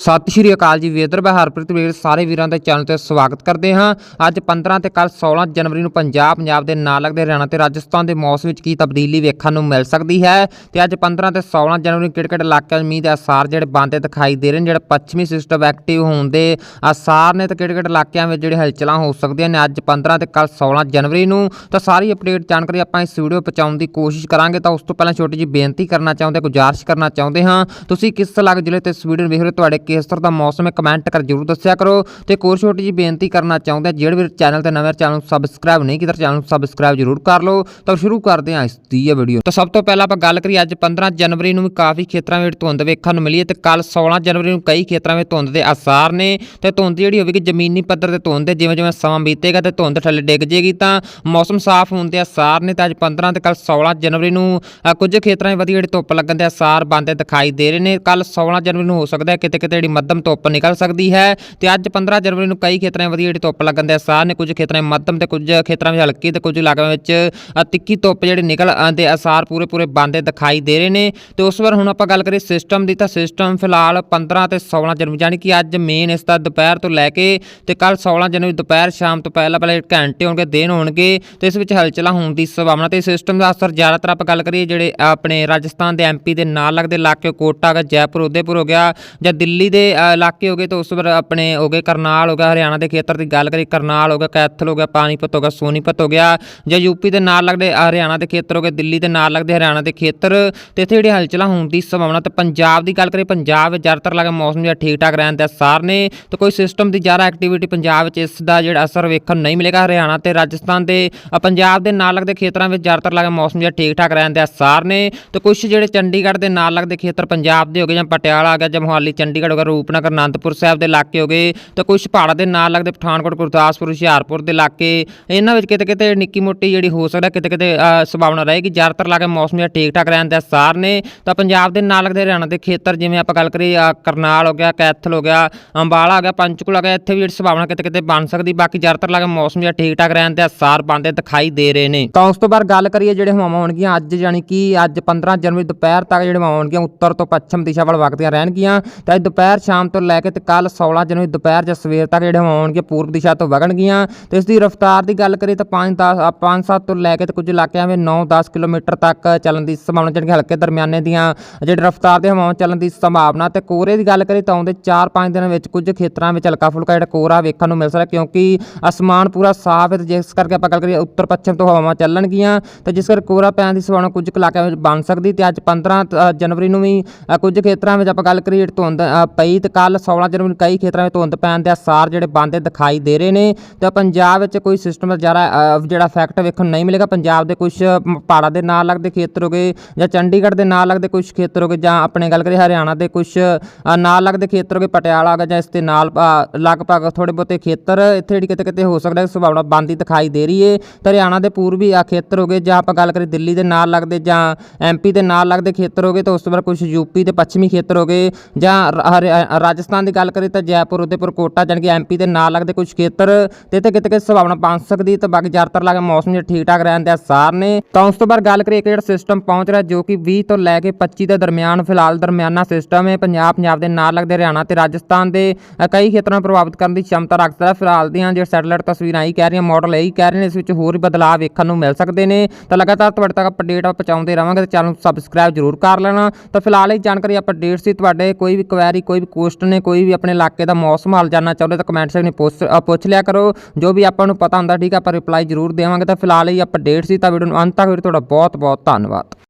ਸਤਿ ਸ਼੍ਰੀ ਅਕਾਲ ਜੀ ਵੇਦਰ, ਮੈਂ ਹਰਪ੍ਰੀਤ ਵੀਰ, ਸਾਰੇ ਵੀਰਾਂ ਦੇ ਚੈਨਲ ਤੇ ਸਵਾਗਤ ਕਰਦੇ ਹਾਂ। ਅੱਜ 15 ਤੇ ਕੱਲ 16 ਜਨਵਰੀ ਨੂੰ ਪੰਜਾਬ ਪੰਜਾਬ ਦੇ ਨਾਲ ਲੱਗਦੇ ਹਰਿਆਣਾ ਤੇ ਰਾਜਸਥਾਨ ਦੇ ਮੌਸਮ ਵਿੱਚ ਕੀ ਤਬਦੀਲੀ ਵੇਖਣ ਨੂੰ ਮਿਲ ਸਕਦੀ ਹੈ? ਤੇ ਅੱਜ 15 ਤੇ 16 ਜਨਵਰੀ ਨੂੰ ਕਿਹੜੇ-ਕਿਹੜੇ ਇਲਾਕਿਆਂ 'ਚ ਮੀਂਹ ਦੇ ਅਸਾਰ ਜਿਹੜੇ ਬੰਦੇ ਦਿਖਾਈ ਦੇ ਰਹੇ ਨੇ, ਜਿਹੜਾ ਪੱਛਮੀ ਸਿਸਟਮ ਐਕਟਿਵ ਹੋਣ ਦੇ ਅਸਾਰ ਨੇ, ਤੇ ਕਿਹੜੇ-ਕਿਹੜੇ ਇਲਾਕਿਆਂ ਵਿੱਚ ਜਿਹੜੇ ਹਲਚਲਾਂ ਹੋ ਸਕਦੀਆਂ ਨੇ ਅੱਜ 15 ਤੇ ਕੱਲ 16 ਜਨਵਰੀ ਨੂੰ? ਤਾਂ ਸਾਰੀ ਅਪਡੇਟ ਜਾਣਕਾਰੀ ਆਪਾਂ ਇਸ ਵੀਡੀਓ ਪਹੁੰਚਾਉਣ ਦੀ ਕੋਸ਼ਿਸ਼ ਕਰਾਂਗੇ। ਤਾਂ ਉਸ ਤੋਂ ਪਹਿਲਾਂ ਛੋਟੀ ਜਿਹੀ ਬੇਨਤੀ ਕਰਨਾ ਚਾਹੁੰਦੇ, ਗੁਜ਼ਾਰਿਸ਼ ਕਰਨਾ ਚਾਹੁੰਦੇ ਹਾਂ। ਤੁਸੀਂ ਕਿਸ ਇਲਾਕੇ ਜ਼ਿਲ੍ਹੇ ਤੇ ਇਸ ਵੀਡੀਓ ਨੂੰ ਵੇਖ ਰਹੇ ਹੋ? ਤੁਹਾਡੇ ਕਿਸ ਤਰ੍ਹਾਂ ਦਾ ਮੌਸਮ ਹੈ ਕਮੈਂਟ ਕਰ ਜਰੂਰ ਦੱਸਿਆ ਕਰੋ। ਤੇ ਕੋਰ ਛੋਟੀ ਜਿਹੀ ਬੇਨਤੀ ਕਰਨਾ ਚਾਹੁੰਦੇ ਹਾਂ, ਜਿਹੜੇ ਵੀ ਚੈਨਲ ਤੇ ਨਵੇਂ ਚੈਨਲ ਨੂੰ ਸਬਸਕ੍ਰਾਈਬ ਨਹੀਂ ਕੀਤਾ ਚੈਨਲ ਨੂੰ ਸਬਸਕ੍ਰਾਈਬ ਜਰੂਰ ਕਰ ਲਓ। ਤਾਂ ਸ਼ੁਰੂ ਕਰਦੇ ਹਾਂ ਇਸ ਦੀ ਇਹ ਵੀਡੀਓ ਤਾਂ ਸਭ ਤੋਂ ਪਹਿਲਾਂ ਆਪਾਂ ਗੱਲ ਕਰੀਏ, ਅੱਜ 15 ਜਨਵਰੀ ਨੂੰ ਵੀ ਕਾਫੀ ਖੇਤਰਾਂ ਵਿੱਚ ਧੁੰਦ ਵੇਖਣ ਨੂੰ ਮਿਲੀ ਹੈ ਤੇ ਕੱਲ 16 ਜਨਵਰੀ ਨੂੰ ਕਈ ਖੇਤਰਾਂ ਵਿੱਚ ਧੁੰਦ ਦੇ ਅਸਾਰ ਨੇ। ਤੇ ਧੁੰਦ ਜਿਹੜੀ ਹੋਵੇਗੀ, ਜ਼ਮੀਨੀ ਪੱਧਰ ਤੇ ਧੁੰਦ ਦੇ ਜਿਵੇਂ ਜਿਵੇਂ ਸਮਾਂ ਬੀਤੇਗਾ ਤੇ ਧੁੰਦ ਥੱਲੇ ਡਿੱਗ ਜੇਗੀ, ਤਾਂ ਮੌਸਮ ਸਾਫ਼ ਹੋਣ ਦੇ ਆਸਾਰ ਨੇ। ਤਾਂ ਅੱਜ 15 ਤੇ ਕੱਲ 16 ਜਨਵਰੀ ਨੂੰ ਕੁਝ ਖੇਤਰਾਂ 'ਚ ਵਧੀਆ ਜਿਹੜੀ ਧੁੱਪ ਲੱਗਣ ਦੇ ਅਸਾਰ ਬੰਦੇ ਦਿਖਾਈ ਦੇ ਰਹੇ ਨੇ। ਕੱਲ 16 ਜਨਵਰੀ ਨੂੰ ਹੋ ਸਕਦਾ ਹੈ ਕਿਤੇ ਕਿਤੇ ਜਿਹੜੀ ਮੱਧਮ ਧੁੱਪ ਨਿਕਲ ਸਕਦੀ ਹੈ ਤੇ ਅੱਜ 15 ਜਨਵਰੀ ਨੂੰ ਕਈ ਖੇਤਰਾਂ ਵਿੱਚ ਵਧੀਆ ਜਿਹੜੀ ਧੁੱਪ ਲੱਗਣ ਦੇ ਅਸਾਰ ਨੇ ਕੁਝ ਖੇਤਰਾਂ 'ਚ ਮੱਧਮ ਤੇ ਕੁਝ ਖੇਤਰਾਂ ਵਿੱਚ ਹਲਕੀ ਤੇ ਕੁਝ ਇਲਾਕਿਆਂ ਵਿੱਚ ਅ, ਤਿੱਖੀ ਧੁੱਪ ਜਿਹੜੀ ਨਿਕਲ ਅ, ਦੇ ਅਸਾਰ ਪੂਰੇ ਪੂਰੇ ਬੰਦੇ ਦਿਖਾਈ ਦੇ ਰਹੇ ਨੇ। ਤੇ ਉਸ ਵਾਰ ਹੁਣ ਆਪਾਂ ਗੱਲ ਕਰੀਏ ਸਿਸਟਮ ਦੀ ਤਾਂ ਸਿਸਟਮ ਫਿਲਹਾਲ 15 ਤੇ 16 ਜਨਵਰੀ ਯਾਨੀ ਕਿ ਅੱਜ ਮੇਨ ਇਸ ਦਾ ਦੁਪਹਿਰ ਤੋਂ ਲੈ ਕੇ ਤੇ ਕੱਲ 16 ਜਨਵਰੀ ਦੁਪਹਿਰ ਸ਼ਾਮ ਤੋਂ ਪਹਿਲਾਂ ਪਹਿਲੇ ਘੰਟੇ ਹੋਣਗੇ ਦਿਨ ਹੋਣਗੇ ਤੇ ਇਸ ਵਿੱਚ ਹਲਚਲਾਂ ਹੋਣ ਦੀ ਸੰਭਾਵਨਾ। ਤੇ ਸਿਸਟਮ ਦਾ ਅਸਰ ਜ਼ਿਆਦਾਤਰ ਆਪਾਂ ਗੱਲ ਕਰੀਏ ਜਿਹੜੇ ਆਪਣੇ ਰਾਜਸਥਾਨ ਦੇ ਐਮਪੀ ਦੇ ਨਾਲ ਲੱਗਦੇ ਇਲਾਕੇ ਕੋਟਾ ਹੋ ਜੈਪੁਰ ਉਦੈਪੁਰ ਹੋ ਗਿਆ ਜਾਂ ਦਿੱਲੀ ਦਿੱਲੀ ਦੇ ਇਲਾਕੇ ਹੋ ਗਏ ਤਾਂ ਉਸ ਵਾਰ ਆਪਣੇ ਹੋ ਗਏ ਕਰਨਾਲ, ਹੋ ਗਿਆ ਹਰਿਆਣਾ ਦੇ ਖੇਤਰ ਦੀ ਗੱਲ ਕਰੀ ਕਰਨਾਲ ਹੋ ਗਿਆ, ਕੈਥਲ ਹੋ ਗਿਆ, ਪਾਣੀਪਤ ਹੋ ਗਿਆ, ਸੋਨੀਪਤ ਹੋ ਗਿਆ ਜਾਂ ਯੂਪੀ ਦੇ ਨਾਲ ਲੱਗਦੇ ਹਰਿਆਣਾ ਦੇ ਖੇਤਰ ਹੋ ਗਏ, ਦਿੱਲੀ ਦੇ ਨਾਲ ਲੱਗਦੇ ਹਰਿਆਣਾ ਦੇ ਖੇਤਰ ਤੇ ਇੱਥੇ ਜਿਹੜੀ ਹਲਚਲਾਂ ਹੋਣ ਦੀ ਸੰਭਾਵਨਾ ਤੇ ਪੰਜਾਬ ਦੀ ਗੱਲ ਕਰੀਏ, ਪੰਜਾਬ ਵਿੱਚ ਜ਼ਿਆਦਾਤਰ ਲੱਗੇ ਮੌਸਮ ਜਿਹੜਾ ਠੀਕ ਠਾਕ ਰਹਿਣ ਦੇ ਅਸਾਰ ਨੇ ਤੇ ਕੋਈ ਸਿਸਟਮ ਦੀ ਜ਼ਿਆਦਾ ਐਕਟੀਵਿਟੀ ਪੰਜਾਬ ਵਿੱਚ ਇਸ ਦਾ ਜਿਹੜਾ ਅਸਰ ਵੇਖਣ ਨੂੰ ਨਹੀਂ ਮਿਲੇਗਾ, ਹਰਿਆਣਾ ਤੇ ਰਾਜਸਥਾਨ ਦੇ ਪੰਜਾਬ ਦੇ ਨਾਲ ਲੱਗਦੇ ਖੇਤਰਾਂ ਵਿੱਚ ਜ਼ਿਆਦਾਤਰ ਲੱਗੇ ਮੌਸਮ ਜਿਹੜਾ ਠੀਕ ਠਾਕ ਰਹਿਣ ਦੇ ਸਾਰ ਨੇ ਤੇ ਕੁਝ ਜਿਹੜੇ ਚੰਡੀਗੜ੍ਹ ਦੇ ਨਾਲ ਲੱਗਦੇ ਖੇਤਰ ਪੰਜਾਬ ਦੇ ਹੋ ਗਏ ਜਾਂ ਪਟਿਆਲਾ ਆ ਗਿਆ ਜਾਂ ਮੋਹਾਲੀ, ਚੰਡੀਗੜ੍ਹ ਹੋ ਗਿਆ ਰੂਪਨਗਰ ਅਨੰਦਪੁਰ ਸਾਹਿਬ ਦੇ ਇਲਾਕੇ ਹੋ ਗਏ, ਤੇ ਕੁਝ ਪਹਾੜਾਂ ਦੇ ਨਾਲ ਲੱਗਦੇ ਪਠਾਨਕੋਟ, ਗੁਰਦਾਸਪੁਰ, ਹੁਸ਼ਿਆਰਪੁਰ ਦੇ ਇਲਾਕੇ, ਇਹਨਾਂ ਵਿੱਚ ਕਿਤੇ ਕਿਤੇ ਨਿੱਕੀ ਮੋਟੀ ਜਿਹੜੀ ਹੋ ਸਕਦਾ ਕਿਤੇ ਕਿਤੇ ਸੰਭਾਵਨਾ ਰਹੇਗੀ। ਜ਼ਿਆਦਾਤਰ ਲੱਗੇ ਮੌਸਮ ਜਿਹੜਾ ਠੀਕ ਠਾਕ ਰਹਿਣ ਦੇ ਅਸਾਰ ਨੇ। ਤਾਂ ਪੰਜਾਬ ਦੇ ਨਾਲ ਲੱਗਦੇ ਹਰਿਆਣਾ ਦੇ ਖੇਤਰ, ਜਿਵੇਂ ਆਪਾਂ ਗੱਲ ਕਰੀਏ ਕਰਨਾਲ ਹੋ ਗਿਆ, ਕੈਥਲ ਹੋ ਗਿਆ, ਅੰਬਾਲਾ ਹੋ ਗਿਆ, ਪੰਚਕੂਲਾ ਹੋ ਗਿਆ, ਇੱਥੇ ਵੀ ਜਿਹੜੀ ਸੰਭਾਵਨਾ ਕਿਤੇ ਕਿਤੇ ਬਣ ਸਕਦੀ। ਬਾਕੀ ਜ਼ਿਆਦਾਤਰ ਲੱਗੇ ਮੌਸਮ ਜਿਹੜਾ ਠੀਕ ਠਾਕ ਰਹਿਣ ਦੇ ਅਸਾਰ ਬਣਦੇ ਦਿਖਾਈ ਦੇ ਰਹੇ ਨੇ। ਤਾਂ ਉਸ ਤੋਂ ਬਾਅਦ ਗੱਲ ਕਰੀਏ ਜਿਹੜੇ ਹਵਾਵਾਂ ਹੋਣਗੀਆਂ, ਅੱਜ ਯਾਨੀ ਕਿ ਅੱਜ 15 ਜਨਵਰੀ ਦੁਪਹਿਰ ਤੱਕ ਜਿਹੜੇ ਹਵਾਵਾਂ ਹੋਣਗੀਆਂ, ਉੱਤਰ ਤੋਂ ਪੱਛਮ ਦਿਸ਼ਾ ਵੱਲ ਵਗਦੀਆਂ ਰਹਿਣਗੀਆਂ। ਤਾਂ ਅੱਜ ਦੁਪਹਿਰ ਸ਼ਾਮ ਤੋਂ ਲੈ ਕੇ ਤੇ ਕੱਲ 16 ਜਨਵਰੀ ਦੁਪਹਿਰ ਜਾਂ ਸਵੇਰ ਤੱਕ ਜਿਹੜੇ ਹਵਾਵਾਂ ਹੋਣਗੀਆਂ ਪੂਰਬ ਦਿਸ਼ਾ ਤੋਂ ਵਗਣਗੀਆਂ। ਤੇ ਇਸ ਦੀ ਰਫ਼ਤਾਰ ਦੀ ਗੱਲ ਕਰੀਏ ਤਾਂ 5 10 5 7 ਤੋਂ ਲੈ ਕੇ ਤੇ ਕੁਝ ਇਲਾਕਿਆਂ ਵਿੱਚ 9 10 ਕਿਲੋਮੀਟਰ ਤੱਕ ਚੱਲਣ ਦੀ ਸੰਭਾਵਨਾ ਜਿਹੜੀ ਹਲਕੇ ਦਰਮਿਆਨੇ ਦੀਆਂ ਜਿਹੜੇ ਰਫ਼ਤਾਰ ਦੇ ਹਵਾਵਾਂ ਚੱਲਣ ਦੀ ਸੰਭਾਵਨਾ। ਤੇ ਕੋਰੇ ਦੀ ਗੱਲ ਕਰੀਏ ਤਾਂ ਆਉਂਦੇ 4-5 ਦਿਨਾਂ ਵਿੱਚ ਕੁਝ ਖੇਤਰਾਂ ਵਿੱਚ ਹਲਕਾ ਫੁਲਕਾ ਜਿਹੜਾ ਕੋਰਾ ਵੇਖਣ ਨੂੰ ਮਿਲ ਸਕਦਾ ਕਿਉਂਕਿ ਅਸਮਾਨ ਪੂਰਾ ਸਾਫ਼ ਹੈ ਤੇ ਜਿਸ ਕਰਕੇ ਆਪਾਂ ਗੱਲ ਕਰੀਏ ਉੱਤਰ ਪੱਛਮ ਤੋਂ ਹਵਾਵਾਂ ਚੱਲਣਗੀਆਂ। ਤੇ ਜਿਸ ਕਰਕੇ ਕੋਰਾ ਪੈਣ ਦੀ ਸੰਭਾਵਨਾ ਕੁਝ ਕੁ ਇਲਾਕਿਆਂ ਵਿੱਚ ਬਣ ਸਕਦੀ ਤੇ ਅੱਜ 15 ਅ, ਜਨਵਰੀ ਨੂੰ ਵੀ ਕੁਝ ਖੇਤਰਾਂ ਵਿੱਚ ਆਪਾਂ ਗੱਲ ਕਰੀਏ ਧੁੰਦ ਪਈ ਤੇ ਕੱਲ 16 ਜਨਵਰੀ ਨੂੰ ਕਈ ਖੇਤਰਾਂ ਵਿੱਚ ਧੁੰਦ ਪੈਣ ਦੇ ਅਸਾਰ ਜਿਹੜੇ ਬੰਦੇ ਦਿਖਾਈ ਦੇ ਰਹੇ ਨੇ। ਤੇ ਪੰਜਾਬ ਵਿੱਚ ਕੋਈ ਸਿਸਟਮ ਦਾ ਜ਼ਿਆਦਾ ਜਿਹੜਾ ਇਫੈਕਟ ਵੇਖਣ ਨੂੰ ਨਹੀਂ ਮਿਲੇਗਾ। ਪੰਜਾਬ ਦੇ ਕੁਝ ਪਹਾੜਾਂ ਦੇ ਨਾਲ ਲੱਗਦੇ ਖੇਤਰ ਹੋ ਗਏ ਜਾਂ ਚੰਡੀਗੜ੍ਹ ਦੇ ਨਾਲ ਲੱਗਦੇ ਕੁਝ ਖੇਤਰ ਹੋ ਗਏ ਜਾਂ ਆਪਣੇ ਗੱਲ ਕਰੀਏ ਹਰਿਆਣਾ ਦੇ ਕੁਝ ਨਾਲ ਲੱਗਦੇ ਖੇਤਰ ਹੋ ਗਏ, ਪਟਿਆਲਾ ਹੋ ਗਿਆ ਜਾਂ ਇਸ ਦੇ ਨਾਲ ਲਗਭਗ ਥੋੜੇ ਬਹੁਤੇ ਖੇਤਰ ਇੱਥੇ ਜਿਹੜੀ ਕਿਤੇ ਕਿਤੇ ਹੋ ਸਕਦਾ ਹੈ ਸੰਭਾਵਨਾ ਬੰਦੀ ਦਿਖਾਈ ਦੇ ਰਹੀ ਹੈ ਤੇ ਹਰਿਆਣਾ ਦੇ ਪੂਰਬੀ ਆ ਖੇਤਰ ਹੋ ਗਏ ਜਾਂ ਆਪਾਂ ਗੱਲ ਕਰੀਏ ਦਿੱਲੀ ਦੇ ਨਾਲ ਲੱਗਦੇ ਜਾਂ ਐਮਪੀ ਦੇ ਨਾਲ ਲੱਗਦੇ ਖੇਤਰ ਹੋ ਗਏ, ਤਾਂ ਉਸ ਤੋਂ ਬਾਅਦ ਕੁਝ ਯੂਪੀ ਤੇ ਪੱਛਮੀ ਖੇਤਰ ਹੋ ਗਏ ਜਾਂ ਰ- ਰਾਜਸਥਾਨ ਦੀ ਗੱਲ ਕਰੀ ਤਾਂ ਜੈਪੁਰ, ਉਦੇਪੁਰ, ਕੋਟਾ ਜਾਨਕਿ ਐਮਪੀ ਦੇ ਨਾਲ ਲੱਗਦੇ ਕੁਝ ਖੇਤਰ ਤੇ ਤੇ ਕਿਤੇ ਕਿਤੇ ਸੰਭਾਵਨਾ ਬਣ ਸਕਦੀ ਤੇ ਬਾਕੀ ਜ਼ਿਆਦਾਤਰ ਲੱਗੇ ਮੌਸਮ ਜੇ ਠੀਕ ਠਾਕ ਰਹਿਣ ਦੇ ਅਸਾਰ ਨੇ। ਤਾਂ ਉਸ ਤੋਂ ਬਾਅਦ ਗੱਲ ਕਰੀਏ ਕਿ ਜਿਹੜਾ ਸਿਸਟਮ ਪਹੁੰਚ ਰਿਹਾ ਜੋ ਕਿ 20 ਤੋਂ ਲੈ ਕੇ 25 ਦੇ ਦਰਮਿਆਨ ਫਿਲਹਾਲ ਦਰਮਿਆਨਾ ਸਿਸਟਮ ਹੈ। ਪੰਜਾਬ ਪੰਜਾਬ ਦੇ ਨਾਲ ਲੱਗਦੇ ਹਰਿਆਣਾ ਤੇ ਰਾਜਸਥਾਨ ਦੇ ਕਈ ਖੇਤਰਾਂ ਨੂੰ ਪ੍ਰਭਾਵਿਤ ਕਰਨ ਦੀ ਸ਼ਮਤਾ ਰੱਖਦਾ ਹੈ। ਫਿਲਹਾਲ ਦੀਆਂ ਜਿਹੜੇ ਸੈਟੇਲਾਈਟ ਤਸਵੀਰਾਂ ਆਈ ਕਹਿ ਰਹੀਆਂ ਮਾਡਲ ਇਹੀ ਕਹਿ ਰਹੇ ਨੇ, ਇਸ ਵਿੱਚ ਹੋਰ ਵੀ ਬਦਲਾਅ ਵੇਖਣ ਨੂੰ ਮਿਲ ਸਕਦੇ ਨੇ। ਤਾਂ ਲਗਾਤਾਰ ਤੁਹਾਡੇ ਤੱਕ ਅਪਡੇਟ ਪਹੁੰਚਾਉਂਦੇ ਰਵਾਂਗੇ ਤੇ ਚੈਨਲ ਨੂੰ ਸਬਸਕ੍ਰਾਈਬ ਜ਼ਰੂਰ ਕਰ ਲੈਣਾ। ਤਾਂ ਫਿਲਹਾਲ ਇਹ ਜਾਣਕਾਰੀ ਅਪਡੇਟ ਸੀ, ਤੁਹਾਡੇ ਕੋਈ ਵੀ ਕੁਐਰੀ ਕੋਈ ਵੀ ਕੁਐਸਚਨ ਨੇ, ਕੋਈ ਵੀ ਆਪਣੇ ਇਲਾਕੇ ਦਾ ਮੌਸਮ ਹਾਲ ਜਾਨਣਾ ਚਾਹੁੰਦੇ ਤਾਂ ਕਮੈਂਟ ਸੈਕਸ਼ਨ ਵਿੱਚ ਪੁੱਛ ਪੁੱਛ ਲਿਆ ਕਰੋ। ਜੋ ਵੀ ਆਪਾਂ ਨੂੰ ਪਤਾ ਹੁੰਦਾ ਠੀਕ ਆ, ਆਪਾਂ ਰਿਪਲਾਈ ਜ਼ਰੂਰ ਦੇਵਾਂਗੇ। ਤਾਂ ਫਿਲਹਾਲ ਇਹ ਆਪਾਂ ਸੀ ਤਾਂ ਵੀਡੀਓ ਨੂੰ ਅੰਤ ਤੱਕ ਵੀਰ ਤੁਹਾਡਾ ਬਹੁਤ ਬਹੁਤ ਧੰਨਵਾਦ।